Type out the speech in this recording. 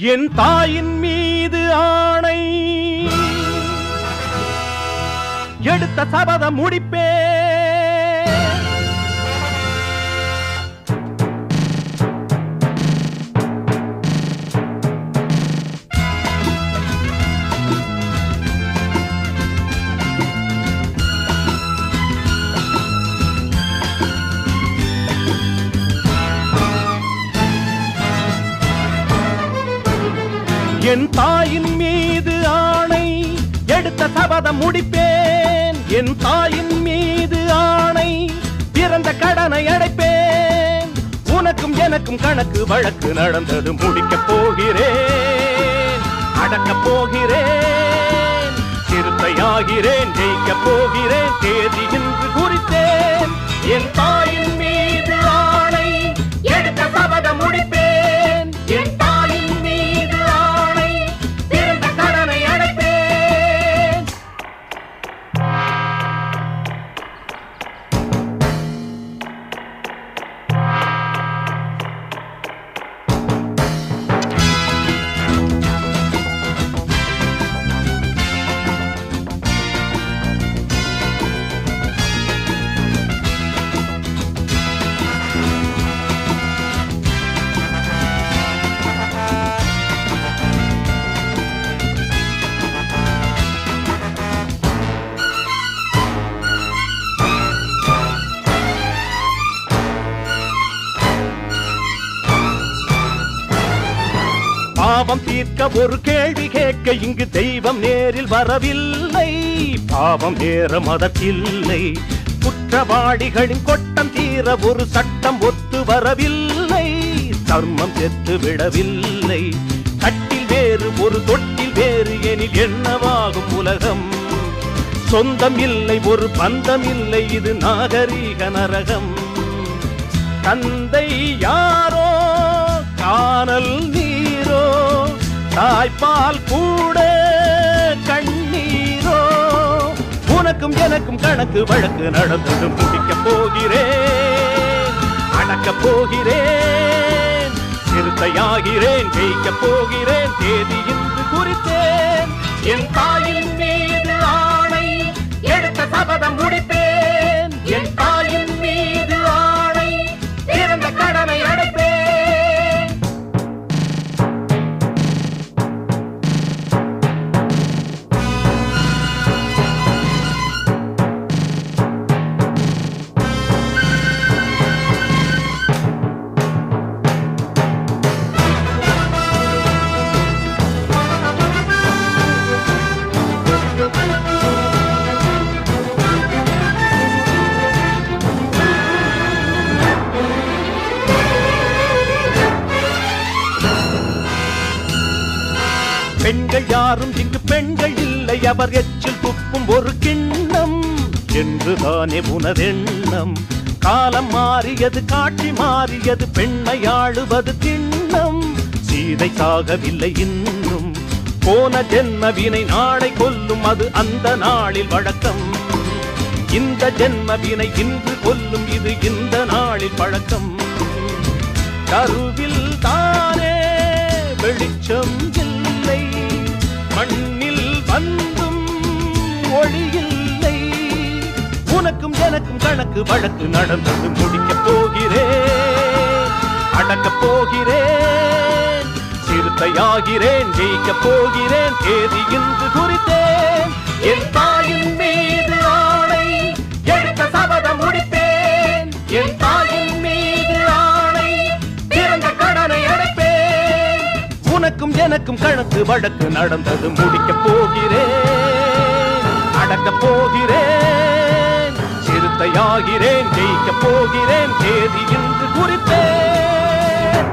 என் தாயின் மீது ஆணை. எடுத்த சபதம் முடிப்பே என் தாயின் மீது ஆணை எடுத்த சபதம் முடிப்பேன். என் தாயின் மீது ஆணை பிறந்த கடனை அடைப்பேன். உனக்கும் எனக்கும் கணக்கு வழக்கு நடந்தது முடிக்கப் போகிறேன். அடக்கப் போகிறேன். சிறுத்தையாகிறேன் ஜெயிக்கப் போகிறேன். தேதியின் பாவம் தீர்க்க ஒரு கேள்வி கேட்க இங்கு தெய்வம் நேரில் வரவில்லை. பாவம் நேரம் அதற்கில்லை குற்றவாளிகளின் கொட்டம் தீர ஒரு சட்டம் ஒத்து வரவில்லை. தர்மம் செத்து விடவில்லை. கட்டில் வேறு ஒரு தொட்டில் வேறு எனில் என்னவாகும் உலகம்? சொந்தம் இல்லை ஒரு பந்தம் இல்லை இது நாகரீக நரகம். தந்தை யாரோ? காணல் தாய்ப்பால் கூட கண்ணீரோ உனக்கும் எனக்கும் கணக்கு வழக்கு நடந்தது முடிக்க போகிறேன் அடக்க போகிறேன் சிறுத்தையாகிறேன் ஜெயிக்கப் போகிறேன் தேதி இன்று குறித்தேன். என் தாயின் மீது ஆணை எடுத்த சபதம் பெண்கள் யாரும் இங்கு பெண்கள் இல்லை. அவர் எச்சில் துப்பும் ஒரு கிண்ணம். என்றுதானே உனதெண்ணம் காலம் மாறியது காட்சி மாறியது பெண்ணை ஆளுவது திண்ணம் சீதை சாகவில்லை இன்னும். போன ஜென்மவினை நாளை கொல்லும் அது அந்த நாளில் வழக்கம். இந்த ஜென்மவினை இன்று கொல்லும் இது இந்த நாளில் பழக்கம். கருவில் தானே வெளிச்சம் இல்லை. வழக்கு வழக்கு நடந்தது முடிக்க போகிறேன் அடக்க போகிறேன் சிறுத்தையாகிறேன் ஜெயிக்க போகிறேன் தேதி இன்று குறித்தேன். என் தாயின் மீது ஆணை எடுத்த சபதம் முடிப்பேன். என் தாயின் மீது ஆணை பிறந்த கடனை அடைப்பேன். உனக்கும் எனக்கும் கணக்கு வழக்கு நடந்தது முடிக்க போகிறேன் அடக்க போகிறேன். விஜயாகிறேன் ஜெயிக்கப் போகிறேன் தேதி என்று குறித்தேன்